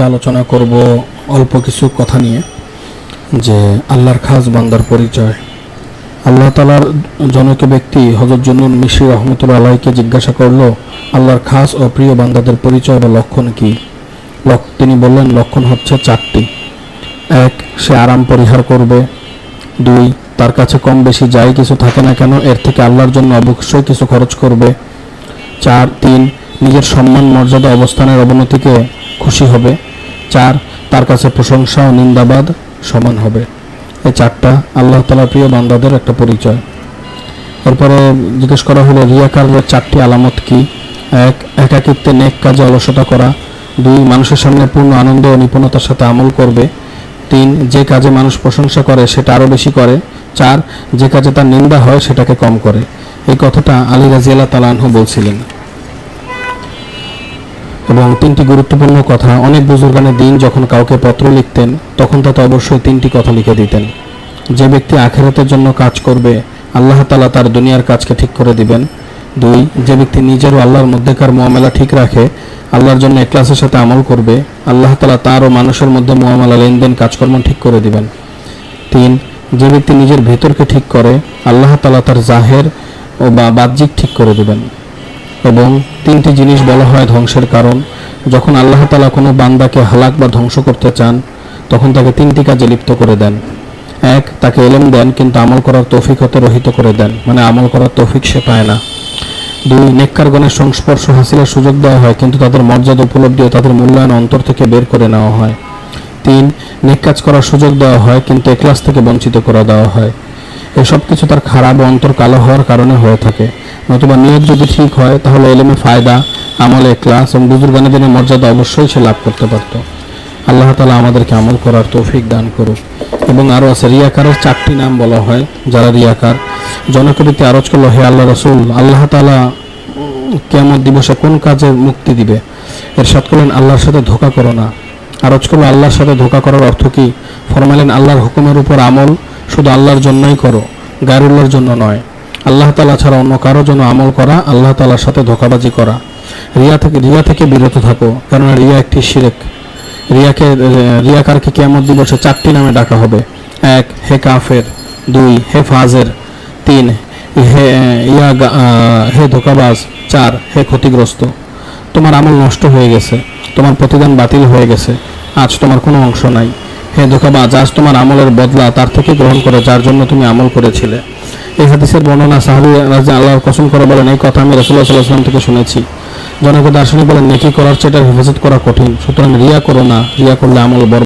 আজকে আলোচনা করব অল্প কিছু কথা নিয়ে, যে আল্লাহর খাস বান্দার পরিচয়। আল্লাহ তালার জনক ব্যক্তি হজরত জন্নুন মিশ্রি রহমতুল্লা আলাইকে জিজ্ঞাসা করল, আল্লাহর খাস ও প্রিয় বান্দাদের পরিচয় বা লক্ষণ কি? তিনি বললেন, লক্ষণ হচ্ছে চারটি। এক, সে আরাম পরিহার করবে। দুই, তার কাছে কম বেশি যাই কিছু থাকে না কেন, এর থেকে আল্লাহর জন্য অবশ্যই কিছু খরচ করবে। চার, তিন নিজের সম্মান, মর্যাদা, অবস্থানের অবনতিকে খুশি হবে। চার, তার কাছে প্রশংসা ও নিন্দাবাদ সমান হবে। এই চারটা আল্লাহ তালা প্রিয় বান্দাদের একটা পরিচয়। এরপরে জিজ্ঞেস করা হলো রিয়াকারের চারটি আলামত কি? এক, একাকিত্বে নেক কাজে অলসতা করা। দুই, মানুষের সামনে পূর্ণ আনন্দ ও নিপুণতার সাথে আমল করবে। তিন, যে কাজে মানুষ প্রশংসা করে, সেটা আরও বেশি করে। চার, যে কাজে তার নিন্দা হয়, সেটাকে কম করে। এই কথাটা আলী রাজিয়াল্লাহ তালানহ বলছিলেন। এবং তিনটি গুরুত্বপূর্ণ কথা, অনেক বুজুর্গানের দিন যখন কাউকে পত্র লিখতেন, তখন তাতে অবশ্যই তিনটি কথা লিখে দিতেন। যে ব্যক্তি আখেরাতের জন্য কাজ করবে, আল্লাহ তালা তার দুনিয়ার কাজকে ঠিক করে দিবেন। দুই, যে ব্যক্তি নিজের ও আল্লাহর মধ্যেকার মোয়ামেলা ঠিক রাখে, আল্লাহর জন্য এক্লাসের সাথে আমল করবে, আল্লাহ তালা তার ও মানুষের মধ্যে মোয়ামেলা লেনদেন কাজকর্ম ঠিক করে দিবেন। তিন, যে ব্যক্তি নিজের ভেতরকে ঠিক করে, আল্লাহ তালা তার জাহের ও বা বাহ্যিক ঠিক করে দিবেন। এবং তিনটি জিনিস বলা হয় ধ্বংসের কারণ। যখন আল্লাহ তালা কোনো বান্দাকে হালাক বা ধ্বংস করতে চান, তখন তাকে তিনটি কাজে লিপ্ত করে দেন। এক, তাকে এলেম দেন, কিন্তু আমল করার তৌফিক হতে রহিত করে দেন। মানে আমল করার তৌফিক সে পায় না। দুই, নেককারগণের সংস্পর্শ হাসিলের সুযোগ দেওয়া হয়, কিন্তু তাদের মর্যাদা উপলব্ধি ও তাদের মূল্যায়ন অন্তর থেকে বের করে নেওয়া হয়। তিন, নেক কাজ করার সুযোগ দেওয়া হয়, কিন্তু এক্লাস থেকে বঞ্চিত করে দেওয়া হয়। এসব কিছু তার খারাপ অন্তর কালো হওয়ার কারণে হয়ে থাকে। নতুবা নিয়ত যদি ঠিক হয়, তাহলে এলেমে ফায়দা, আমলে ক্লাস এবং বুজুর্গানের দিনের মর্যাদা অবশ্যই সে লাভ করতে পারত। আল্লাহ তালা আমাদেরকে আমল করার তৌফিক দান করুক। এবং আরও আছে, রিয়াকারের চারটি নাম বলা হয়। যারা রিয়াকার, জনকবিতে আরজ করল, হে আল্লাহ রসুল, আল্লাহ তালা কেমন দিবসে কোন কাজে মুক্তি দিবে? এর সাত করলেন, আল্লাহর সাথে ধোকা করো না। আরজ করল, আল্লাহর সাথে ধোকা করার অর্থ কি? ফরমালেন আল্লাহর হুকুমের উপর আমল শুধু আল্লাহর জন্যই করো গায়রুল্লাহর জন্য নয়। আল্লাহ তালা ছাড়া অন্য কারও জন্য আমল করা, আল্লাহ তালার সাথে ধোকাবাজি করা। রিয়া থেকে রিয়া থেকে বিরত থাকো, কেননা রিয়া একটি শিরেক। রিয়াকে রিয়াকারকে কেমন দিবসে চারটি নামে ডাকা হবে। এক, হে কাফের। দুই, হে ফাজের। তিন, হে, ইয়া হে ধোকাবাজ। চার, হে ক্ষতিগ্রস্ত। তোমার আমল নষ্ট হয়ে গেছে, তোমার প্রতিদান বাতিল হয়ে গেছে, আজ তোমার কোনো অংশ নাই। হে ধোকাবাজ যা তোমার আমলের বদলা, তার থেকে গ্রহণ করে, যার জন্য তুমি আমল করেছিলে। এই হাদিসের বর্ণনা সাহাবি রাজা আল্লাহর কসম করে বলেন, এই কথা আমি রসুল্লাহ সাল্লাহ সাল্লাম থেকে শুনেছি। জনক দার্শনিক বলেন, নেকি করার চেয়ে হেফাজত করা কঠিন। সুতরাং রিয়া করো না, রিয়া করলে আমল বর